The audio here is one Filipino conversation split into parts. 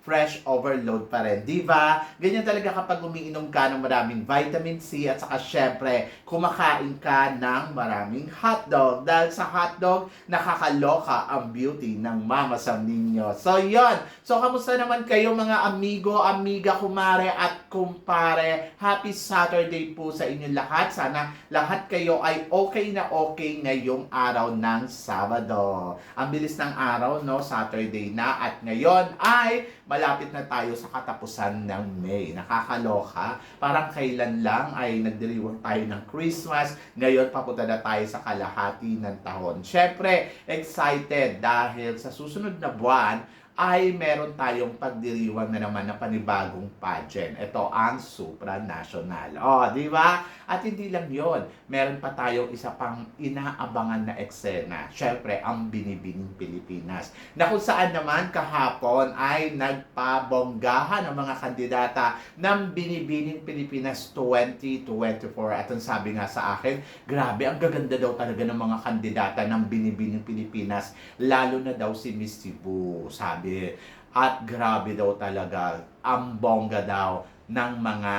fresh overload pa rin. Di ba? Ganyan talaga kapag umiinom ka ng maraming vitamin C at saka syempre, kumakain ka ng maraming hotdog. Dahil sa hotdog, nakakaloka ang beauty ng mama sa ninyo. So, yon So, kamusta naman kayo mga amigo, amiga, kumare at kumpare? Happy Saturday po sa inyo lahat. Sana lahat kayo ay okay na okay ngayong araw ng Sabado. Ang bilis ng araw, no? Saturday na. At ngayon ay malapit na tayo sa katapusan ng May. Nakakaloka. Parang kailan lang ay nagdiriwang tayo ng Christmas. Ngayon, papunta na tayo sa kalahati ng taon. Siyempre, excited dahil sa susunod na buwan ay meron tayong pagdiriwang na naman ng panibagong pageant. Ito ang supranational. O, di ba? At hindi lang yon meron pa tayong isa pang inaabangan na eksena. Siyempre, ang Binibining Pilipinas. Na kung saan naman kahapon ay nagpabonggahan ang mga kandidata ng Binibining Pilipinas 2024. At ang sabi nga sa akin, grabe, ang gaganda daw talaga ng mga kandidata ng Binibining Pilipinas. Lalo na daw si Miss Cebu, sabi. At grabe daw talaga, ang bongga daw ng mga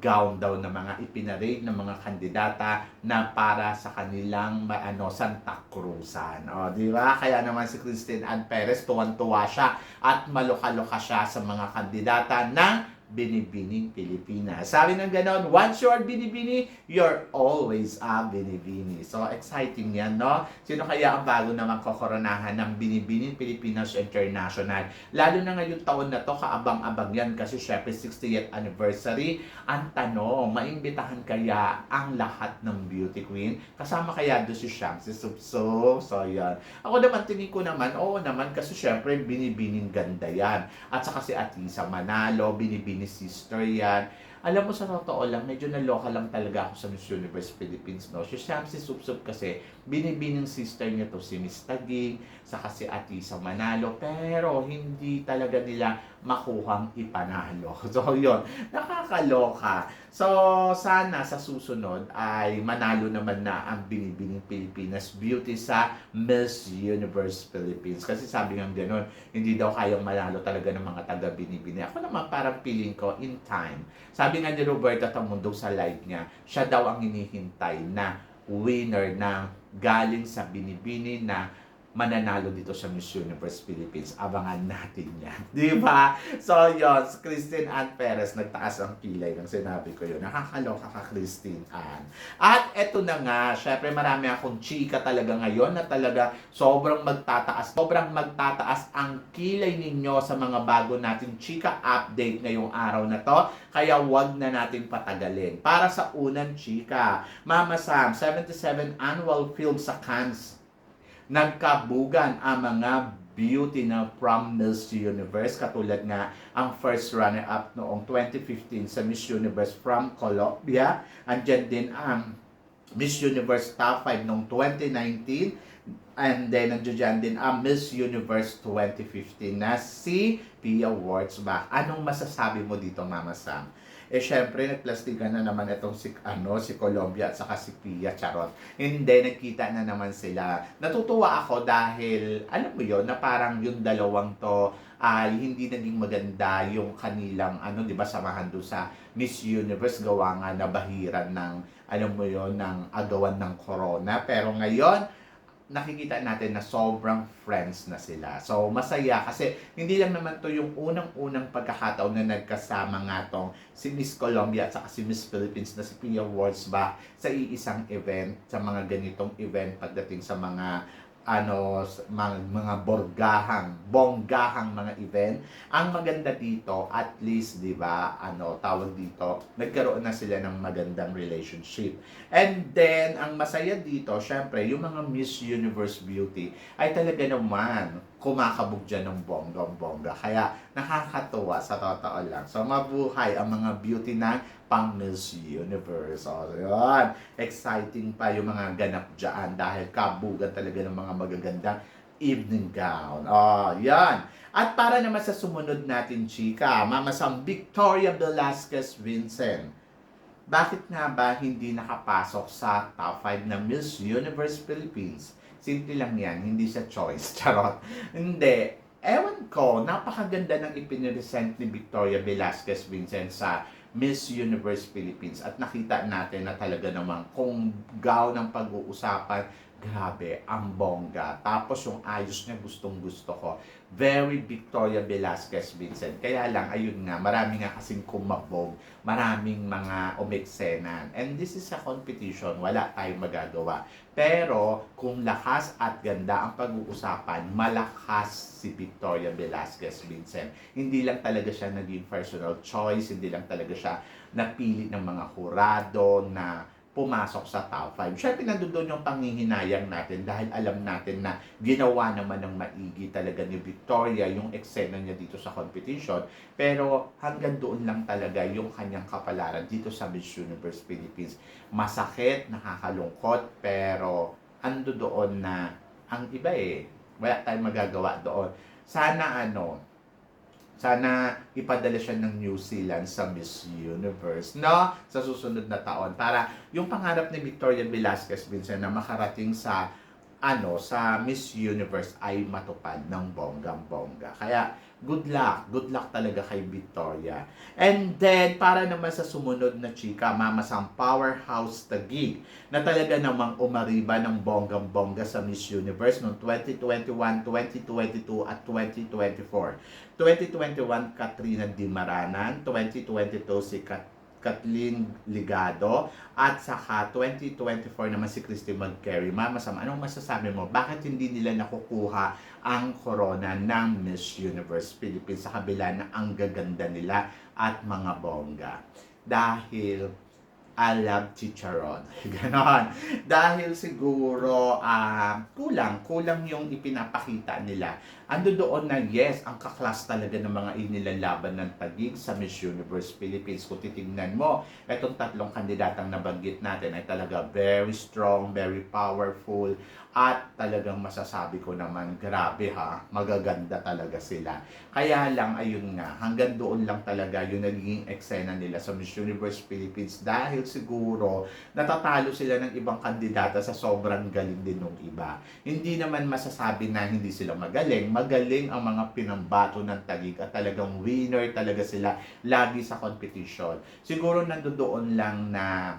gown daw ng mga ipinarade ng mga kandidata na para sa kanilang ano Santa Cruzan. O, di ba? Kaya naman si Christine Ann Perez tuwan-tuwa siya at maloka-loka siya sa mga kandidata ng Binibining Pilipinas. Sabi ng ganon, once you're Binibini, you're always a Binibini. So, exciting yan, no? Sino kaya ang bago naman kokoronahan ng Binibining Pilipinas International? Lalo na ngayong taon na to, kaabang-abang yan kasi syempre 60th anniversary. Ang tanong, maimbitahan kaya ang lahat ng beauty queen? Kasama kaya doon si Shang, si Supso? So, yan. Ako naman, tingin ko naman, oo naman, kasi syempre binibining ganda yan. At saka si Atisa Manalo, binibining sister yan. Alam mo, sa totoo lang, medyo naloka lang talaga ako sa Miss Universe Philippines, no? Si Sham, si Supsup kasi, binibining sister niya to si Miss Taging, saka si Atisa Manalo, pero hindi talaga nila makuhang ipanalo. So, yun, nakakaloka. So, sana sa susunod ay manalo naman na ang binibining Pilipinas Beauty sa Miss Universe Philippines. Kasi sabi nga gano'n, hindi daw kayang manalo talaga ng mga taga-binibini. Ako naman parang feeling ko in time. Sabi nga ni Roberta Tamundo sa live niya, siya daw ang hinihintay na winner na galing sa binibini na mananalo dito sa Miss Universe Philippines. Abangan natin yan. Di ba? So, yun. Christine Ann Perez, nagtaas ang kilay nang sinabi ko yun. Nakakaloka ka, Christine Ann. At eto na nga, syempre marami akong chika talaga ngayon na talaga sobrang magtataas. Sobrang magtataas ang kilay ninyo sa mga bago nating chika update ngayong araw na to. Kaya wag na natin patagalin. Para sa unang chika, Mama Sam, 77 Annual Film sa Cannes nagkabugan ang mga beauty na from Miss Universe katulad nga ang first runner-up noong 2015 sa Miss Universe from Colombia. Andyan din ang Miss Universe Top 5 noong 2019 and then nandiyan din ang Miss Universe 2015 na si Pia Wurtzbach. Anong masasabi mo dito, Mama Sam? Eh, syempre, nagplastikan na naman itong si, ano, si Colombia at saka si Pia Charot. Hindi, nagkita na naman sila. Natutuwa ako dahil, alam mo yon na parang yung dalawang to ay hindi naging maganda yung kanilang, ano, di ba, samahan doon sa Miss Universe gawa nga na bahiran ng, alam mo yon ng agawan ng corona. Pero ngayon, nakikita natin na sobrang friends na sila. So, masaya kasi hindi lang naman to yung unang-unang pagkakataon na nagkasama nga tong si Miss Colombia at si Miss Philippines na si Pia Wurzbach sa iisang event, sa mga ganitong event pagdating sa mga ano mga, mga borgahang, bonggahang mga event. Ang maganda dito, at least, di ba, ano, tawag dito, nagkaroon na sila ng magandang relationship. And then, ang masaya dito, syempre, yung mga Miss Universe Beauty ay talaga naman kumakabog dyan ng bonggang-bongga. Kaya nakakatuwa sa totoo lang. So mabuhay ang mga beauty ng pang Miss Universe. O, yun. Exciting pa yung mga ganap dyan dahil kabugan talaga ng mga magagandang evening gown. Oh, yan. At para naman sa sumunod natin, chika, mamasang Victoria Velasquez Vincent. Bakit nga ba hindi nakapasok sa top 5 ng Miss Universe Philippines? Simple lang yan, hindi siya choice. Charot. Hindi. Ewan ko, napakaganda ng ipiniresent ni Victoria Velasquez Vincent sa Miss Universe Philippines at nakita natin na talaga namang kung gaw ng pag-uusapan, grabe, ang bongga. Tapos yung ayos niya gustong gusto ko. Very Victoria Velasquez Vincent. Kaya lang, ayun nga, marami nga kasing kumabog, maraming mga umeksenan. And this is a competition, wala tayong magagawa. Pero kung lakas at ganda ang pag-uusapan, malakas si Victoria Velasquez Vincent. Hindi lang talaga siya naging personal choice, hindi lang talaga siya napili ng mga kurado na pumasok sa top 5. Siyempre, nandun yung panghihinayang natin dahil alam natin na ginawa naman ng maigi talaga ni Victoria yung eksena niya dito sa competition. Pero hanggang doon lang talaga yung kanyang kapalaran dito sa Miss Universe Philippines. Masakit, nakakalungkot, pero ando doon na ang iba eh. Wala tayong magagawa doon. Sana ano, sana ipadala siya ng New Zealand sa Miss Universe, no? Sa susunod na taon. Para yung pangarap ni Victoria Velasquez Vincent na makarating sa ano sa Miss Universe ay matupad ng bonggang-bongga. Kaya good luck, good luck talaga kay Victoria. And then para naman sa sumunod na chika, mamasang powerhouse tagig na talaga namang umariba ng bonggang-bongga sa Miss Universe noong 2021, 2022 at 2024. 2021 Katrina Di Maranan, 2022 si Kat Kathleen Ligado at saka 2024 naman si Christy McCary. Mama Sam, anong masasabi mo? Bakit hindi nila nakukuha ang corona ng Miss Universe Philippines sa kabila na ang gaganda nila at mga bongga? Dahil I love chicharon. Ganon. Dahil siguro ah, kulang, kulang yung ipinapakita nila. Ando doon na yes, ang kaklas talaga ng mga inilalaban ng tagig sa Miss Universe Philippines. Kung titingnan mo, itong tatlong kandidatang nabanggit natin ay talaga very strong, very powerful, at talagang masasabi ko naman, grabe ha, magaganda talaga sila. Kaya lang, ayun nga, hanggang doon lang talaga yung naging eksena nila sa Miss Universe Philippines dahil siguro natatalo sila ng ibang kandidata sa sobrang galing din ng iba. Hindi naman masasabi na hindi sila magaling. Magaling ang mga pinambato ng tagig at talagang winner talaga sila lagi sa competition. Siguro nandoon lang na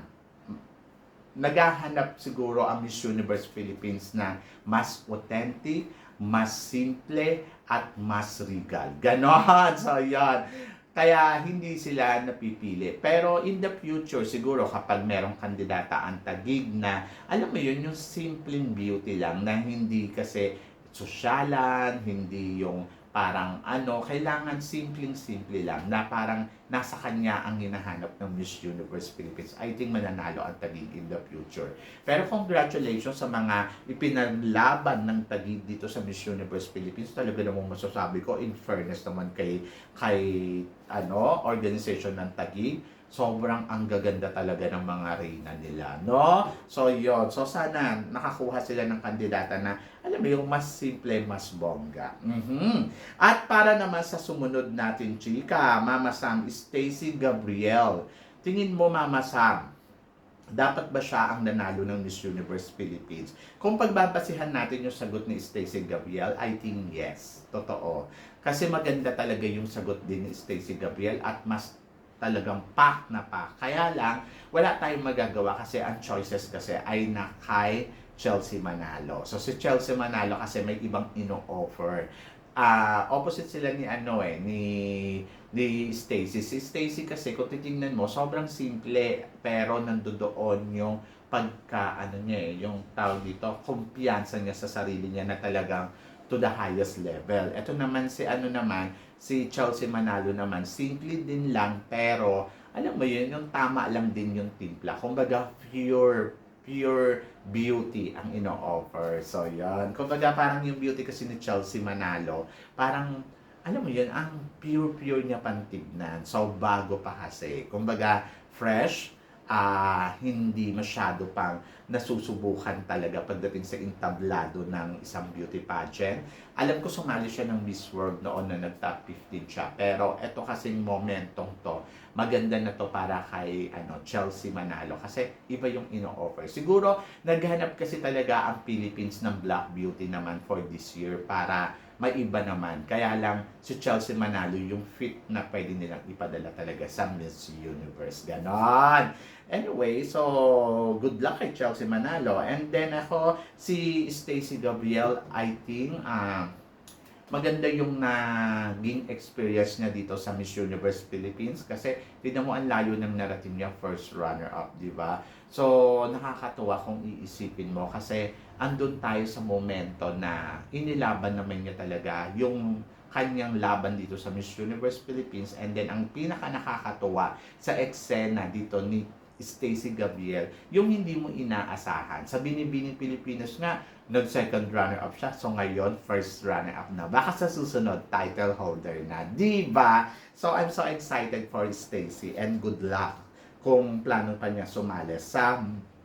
naghahanap siguro ang Miss Universe Philippines na mas authentic, mas simple, at mas regal. Ganon! So, yan. Kaya hindi sila napipili. Pero in the future, siguro kapag merong kandidata ang tagig na, alam mo yun, yung simpleng beauty lang na hindi kasi sosyalan, hindi yung parang ano, kailangan simpleng-simple lang na parang nasa kanya ang hinahanap ng Miss Universe Philippines. I think mananalo ang Taguig in the future. Pero congratulations sa mga ipinaglaban ng Taguig dito sa Miss Universe Philippines. Talaga namang masasabi ko, in fairness naman kay, kay ano, organization ng Taguig, sobrang ang gaganda talaga ng mga reyna nila, no? So, yon So, sana nakakuha sila ng kandidata na, alam mo yung mas simple, mas bongga. Mhm. At para naman sa sumunod natin, chika, Mama Sam, Stacy Gabriel. Tingin mo, Mama Sam, dapat ba siya ang nanalo ng Miss Universe Philippines? Kung pagbabasihan natin yung sagot ni Stacy Gabriel, I think yes. Totoo. Kasi maganda talaga yung sagot din ni Stacy Gabriel at mas talagang pack na pack. Kaya lang, wala tayong magagawa kasi ang choices kasi ay na kay Chelsea Manalo. So si Chelsea Manalo kasi may ibang ino-offer. Ah, opposite sila ni ano eh, ni ni Stacy. Si Stacy kasi kung titingnan mo, sobrang simple pero nandoon yung pagka ano niya eh, yung tawag dito, kumpiyansa niya sa sarili niya na talagang to the highest level. Ito naman si ano naman, si Chelsea Manalo naman, simple din lang pero alam mo yun, yung tama lang din yung timpla. Kumbaga pure pure beauty ang ino-offer. So, yan. Kumbaga, parang yung beauty kasi ni Chelsea Manalo, parang, alam mo yun, ang pure-pure niya pantignan. So, bago pa kasi. Kumbaga, fresh, ah hindi masyado pang nasusubukan talaga pagdating sa entablado ng isang beauty pageant. Alam ko sumali siya ng Miss World noon na nag-top 15 siya. Pero eto kasing momentong to, maganda na to para kay ano, Chelsea Manalo kasi iba yung ino-offer. Siguro naghanap kasi talaga ang Philippines ng Black Beauty naman for this year para maiba naman. Kaya lang si Chelsea Manalo yung fit na pwede nilang ipadala talaga sa Miss Universe. Ganon. Anyway, so good luck kay Chelsea Manalo. And then ako, si Stacey Gabriel, I think, ah, maganda yung naging experience niya dito sa Miss Universe Philippines kasi tignan mo ang layo ng narating niya first runner-up, di ba? So, nakakatuwa kung iisipin mo kasi andun tayo sa momento na inilaban naman niya talaga yung kanyang laban dito sa Miss Universe Philippines and then ang pinaka nakakatuwa sa eksena dito ni Stacey Gabriel, yung hindi mo inaasahan. Sa Binibining Pilipinas nga, nag-second runner-up siya. So ngayon, first runner-up na. Baka sa susunod, title holder na. Di ba? So I'm so excited for Stacey and good luck kung plano pa niya sumali sa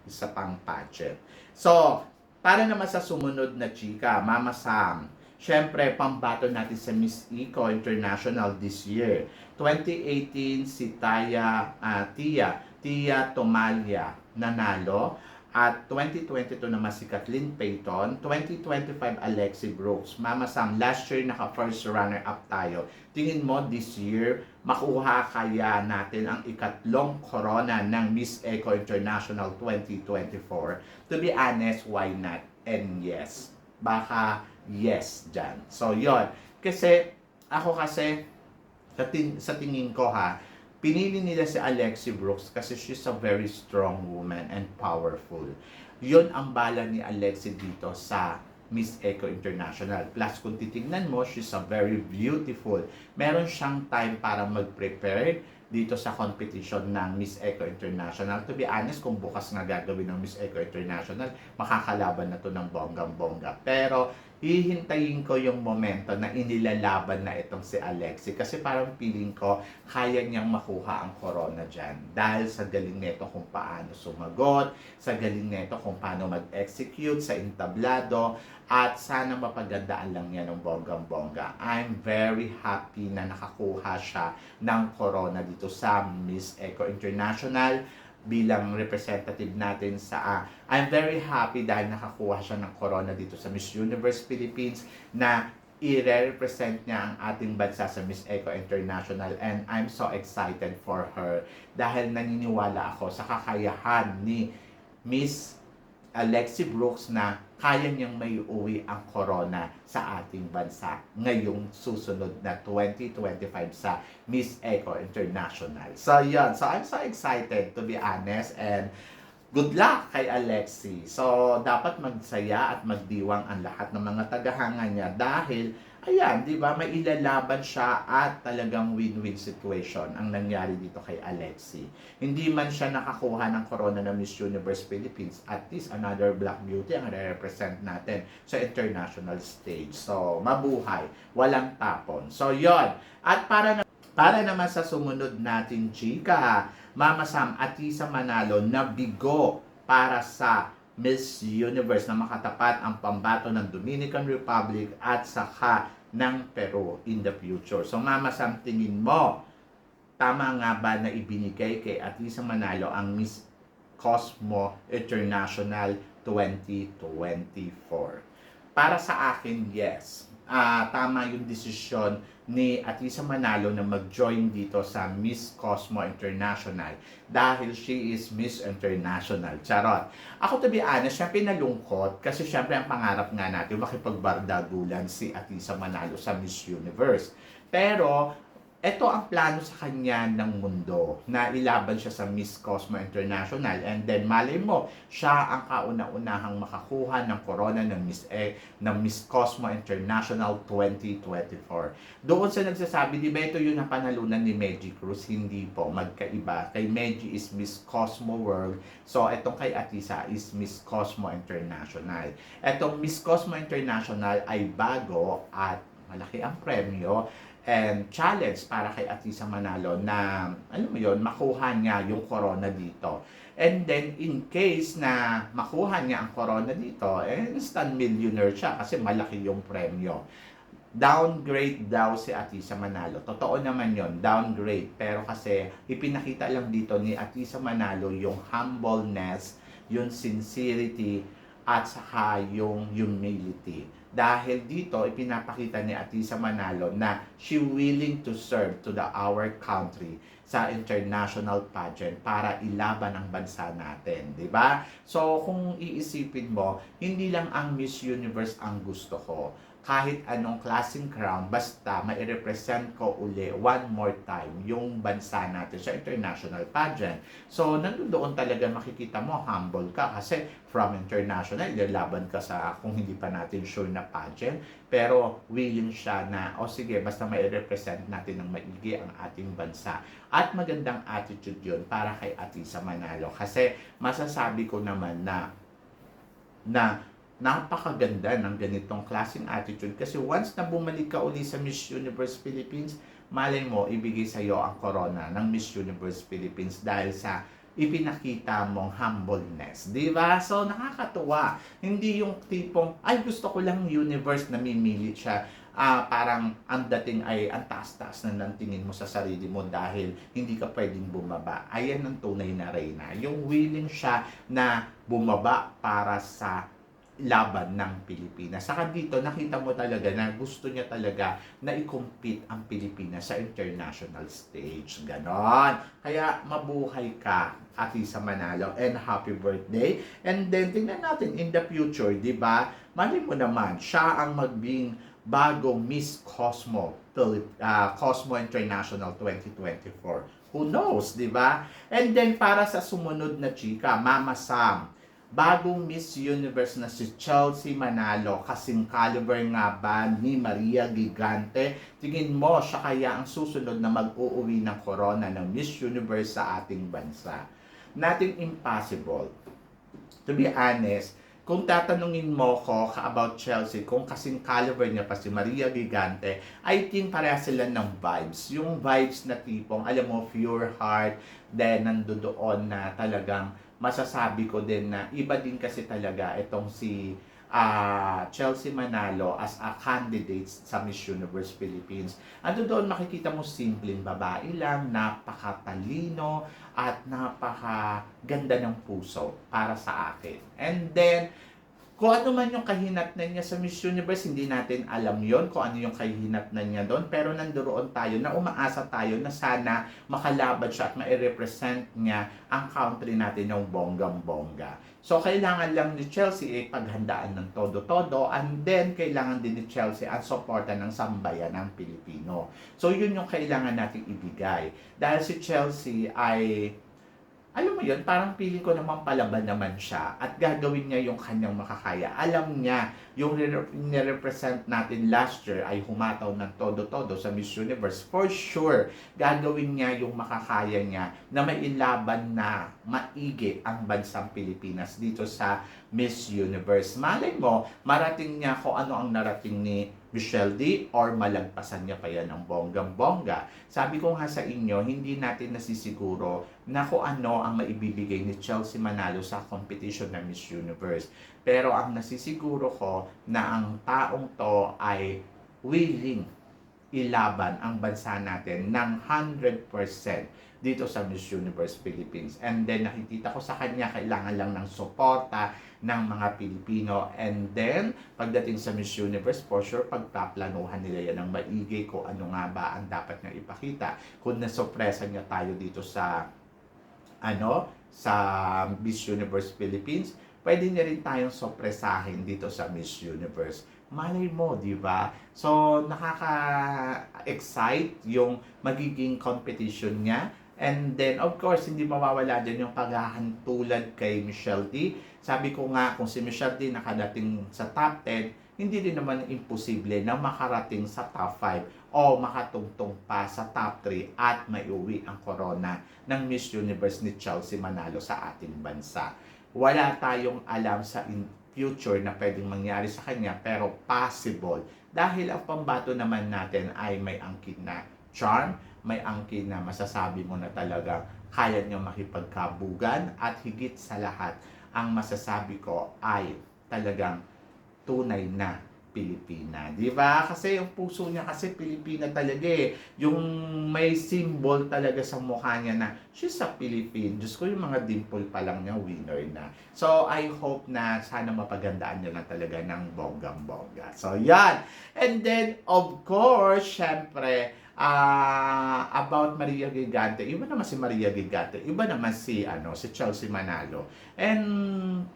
isa pang pageant. So, para naman sa sumunod na chika, Mama Sam, Siyempre, pambato natin sa Miss Eco International this year. 2018, si Taya, ah, Tia, Tia Tomalia nanalo. At 2022 naman si Kathleen Payton. 2025, Alexi Brooks. Mama Sam, last year naka-first runner-up tayo. Tingin mo this year, makuha kaya natin ang ikatlong corona ng Miss Eco International 2024? To be honest, why not? And yes, baka yes dyan. So, yon Kasi, ako kasi, sa, tin- sa tingin ko ha, pinili nila si Alexi Brooks kasi she's a very strong woman and powerful. Yon ang bala ni Alexi dito sa Miss Eco International. Plus, kung titignan mo, she's a very beautiful. Meron siyang time para mag-prepare dito sa competition ng Miss Eco International. To be honest, kung bukas nga gagawin ng Miss Eco International, makakalaban na to ng bonggang-bongga. Pero, hihintayin ko yung momento na inilalaban na itong si Alexi. Kasi parang feeling ko, kaya niyang makuha ang corona dyan. Dahil sa galing nito kung paano sumagot, sa galing nito kung paano mag-execute sa entablado, at sana mapagandaan lang niya ng bonggang-bongga. I'm very happy na nakakuha siya ng corona dito sa Miss Eco International bilang representative natin sa ah, I'm very happy dahil nakakuha siya ng corona dito sa Miss Universe Philippines na i-represent niya ang ating bansa sa Miss Eco International and I'm so excited for her dahil naniniwala ako sa kakayahan ni Miss Alexi Brooks na kaya niyang may uwi ang corona sa ating bansa ngayong susunod na 2025 sa Miss Eco International. So, yun. So, I'm so excited to be honest and good luck kay Alexi. So, dapat magsaya at magdiwang ang lahat ng mga tagahanga niya dahil Ayan, di ba? May ilalaban siya at talagang win-win situation ang nangyari dito kay Alexi. Hindi man siya nakakuha ng corona ng Miss Universe Philippines, at least another black beauty ang re-represent natin sa international stage. So, mabuhay. Walang tapon. So, yon At para na para naman sa sumunod natin, chika, Mama Sam at Isa Manalo na bigo para sa Miss Universe na makatapat ang pambato ng Dominican Republic at saka ng Peru in the future. So Mama Sam, tingin mo, tama nga ba na ibinigay kay Atisa Manalo ang Miss Cosmo International 2024? Para sa akin, yes. Ah, tama yung desisyon ni Atisa Manalo na mag-join dito sa Miss Cosmo International dahil she is Miss International. Charot. Ako to be honest, syempre nalungkot kasi syempre ang pangarap nga natin makipagbardagulan si Atisa Manalo sa Miss Universe. Pero ito ang plano sa kanya ng mundo na ilaban siya sa Miss Cosmo International and then malay mo siya ang kauna-unahang makakuha ng corona ng Miss eh, ng Miss Cosmo International 2024. Doon sa nagsasabi, di ba ito yung napanalunan ni Meji Cruz? Hindi po, magkaiba. Kay Meji is Miss Cosmo World. So, itong kay Atisa is Miss Cosmo International. Itong Miss Cosmo International ay bago at malaki ang premyo and challenge para kay Atisa Manalo na, alam mo yon makuha niya yung corona dito. And then, in case na makuha niya ang corona dito, eh, instant millionaire siya kasi malaki yung premyo. Downgrade daw si Atisa Manalo. Totoo naman yon downgrade. Pero kasi ipinakita lang dito ni Atisa Manalo yung humbleness, yung sincerity, at saka yung humility. Dahil dito, ipinapakita ni Atisa Manalo na she willing to serve to the our country sa international pageant para ilaban ang bansa natin, 'di ba? So kung iisipin mo, hindi lang ang Miss Universe ang gusto ko. Kahit anong klaseng crown, basta mai-represent ko uli one more time yung bansa natin sa international pageant. So, nandoon talaga makikita mo, humble ka kasi from international, ilalaban ka sa kung hindi pa natin sure na pageant. Pero willing siya na, o sige, basta may represent natin ng maigi ang ating bansa. At magandang attitude yun para kay Atisa Manalo. Kasi masasabi ko naman na na napakaganda ng ganitong klaseng attitude kasi once na bumalik ka uli sa Miss Universe Philippines, malay mo, ibigay sa iyo ang corona ng Miss Universe Philippines dahil sa ipinakita mong humbleness. Di ba? So, nakakatuwa. Hindi yung tipong, ay gusto ko lang universe na mimili siya. Ah, parang ang dating ay ang taas-taas na ng tingin mo sa sarili mo dahil hindi ka pwedeng bumaba. Ayan ang tunay na reyna. Yung willing siya na bumaba para sa laban ng Pilipinas. Saka dito, nakita mo talaga na gusto niya talaga na i-compete ang Pilipinas sa international stage. Ganon. Kaya mabuhay ka, Atisa Manalo, and happy birthday. And then, tingnan natin in the future, di ba? Mali mo naman, siya ang magbing bagong Miss Cosmo, ah, Cosmo International 2024. Who knows, di ba? And then, para sa sumunod na chika, Mama Sam, bagong Miss Universe na si Chelsea Manalo, kasing caliber nga ba ni Maria Gigante? Tingin mo, siya kaya ang susunod na mag-uuwi ng corona ng Miss Universe sa ating bansa? Nothing impossible. To be honest, kung tatanungin mo ko ka about Chelsea, kung kasing caliber niya pa si Maria Gigante, I think pareha sila ng vibes. Yung vibes na tipong, alam mo, pure heart, then nandoon na talagang masasabi ko din na iba din kasi talaga itong si ah, Chelsea Manalo as a candidate sa Miss Universe Philippines. Ano doon makikita mo simpleng babae lang, napakatalino at napakaganda ng puso para sa akin. And then, kung ano man yung kahinatnan niya sa Miss Universe, hindi natin alam yon kung ano yung kahinatnan niya doon. Pero nandoon tayo na umaasa tayo na sana makalaban siya at ma-represent niya ang country natin ng bonggang-bongga. So, kailangan lang ni Chelsea eh, paghandaan ng todo-todo and then kailangan din ni Chelsea ang suporta ng sambayan ng Pilipino. So, yun yung kailangan nating ibigay. Dahil si Chelsea ay mo yun, parang feeling ko naman palaban naman siya at gagawin niya yung kanyang makakaya. Alam niya, yung nire-represent natin last year ay humataw ng todo-todo sa Miss Universe. For sure, gagawin niya yung makakaya niya na mailaban na maigi ang bansang Pilipinas dito sa Miss Universe. Malay mo, marating niya kung ano ang narating ni Michelle D or malagpasan niya pa yan ng bonggang-bongga. Sabi ko nga sa inyo, hindi natin nasisiguro na kung ano ang maibibigay ni Chelsea Manalo sa competition ng Miss Universe. Pero ang nasisiguro ko na ang taong to ay willing ilaban ang bansa natin ng 100% dito sa Miss Universe Philippines. And then nakikita ko sa kanya kailangan lang ng suporta ng mga Pilipino. And then, pagdating sa Miss Universe, for sure, pagpaplanuhan nila yan ng maigi kung ano nga ba ang dapat niya ipakita. Kung nasopresa niya tayo dito sa ano, sa Miss Universe Philippines, pwede niya rin tayong sopresahin dito sa Miss Universe malay mo, di ba? So, nakaka-excite yung magiging competition niya. And then, of course, hindi mawawala din yung paghahantulad kay Michelle D. Sabi ko nga, kung si Michelle D nakadating sa top 10, hindi din naman imposible na makarating sa top 5 o makatungtong pa sa top 3 at maiuwi ang corona ng Miss Universe ni Chelsea Manalo sa ating bansa. Wala tayong alam sa in future na pwedeng mangyari sa kanya pero possible dahil ang pambato naman natin ay may angkin na charm, may angkin na masasabi mo na talaga kaya niya makipagkabugan at higit sa lahat ang masasabi ko ay talagang tunay na Pilipina. Di ba? Kasi yung puso niya kasi Pilipina talaga eh. Yung may symbol talaga sa mukha niya na she's a Philippine. Diyos ko yung mga dimple pa lang niya, winner na. So, I hope na sana mapagandaan niya na talaga ng bonggang-bongga. So, yan. And then, of course, syempre, ah about Maria Gigante. Iba naman si Maria Gigante. Iba naman si ano si Chelsea Manalo. And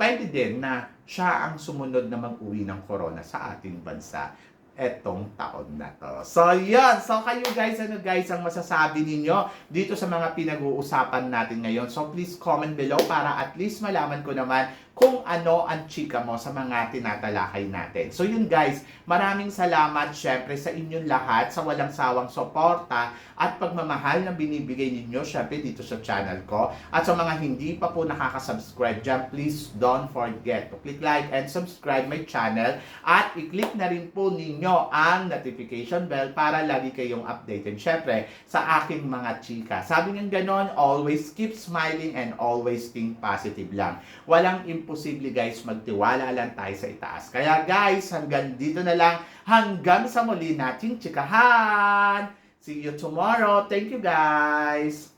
pwede din na siya ang sumunod na mag-uwi ng corona sa ating bansa etong taon na to. So, yan. So, kayo guys, ano guys ang masasabi ninyo dito sa mga pinag-uusapan natin ngayon? So, please comment below para at least malaman ko naman kung ano ang chika mo sa mga tinatalakay natin. So, yun guys, maraming salamat syempre sa inyong lahat sa walang sawang suporta at pagmamahal na binibigay ninyo syempre dito sa channel ko. At sa mga hindi pa po nakaka-subscribe dyan, please don't forget to click like and subscribe my channel at i-click na rin po ninyo ang notification bell para lagi kayong updated syempre sa aking mga chika. Sabi ng ganon, always keep smiling and always think positive lang. Walang imposible guys, magtiwala lang tayo sa itaas. Kaya guys, hanggang dito na lang, hanggang sa muli nating chikahan! See you tomorrow. Thank you guys.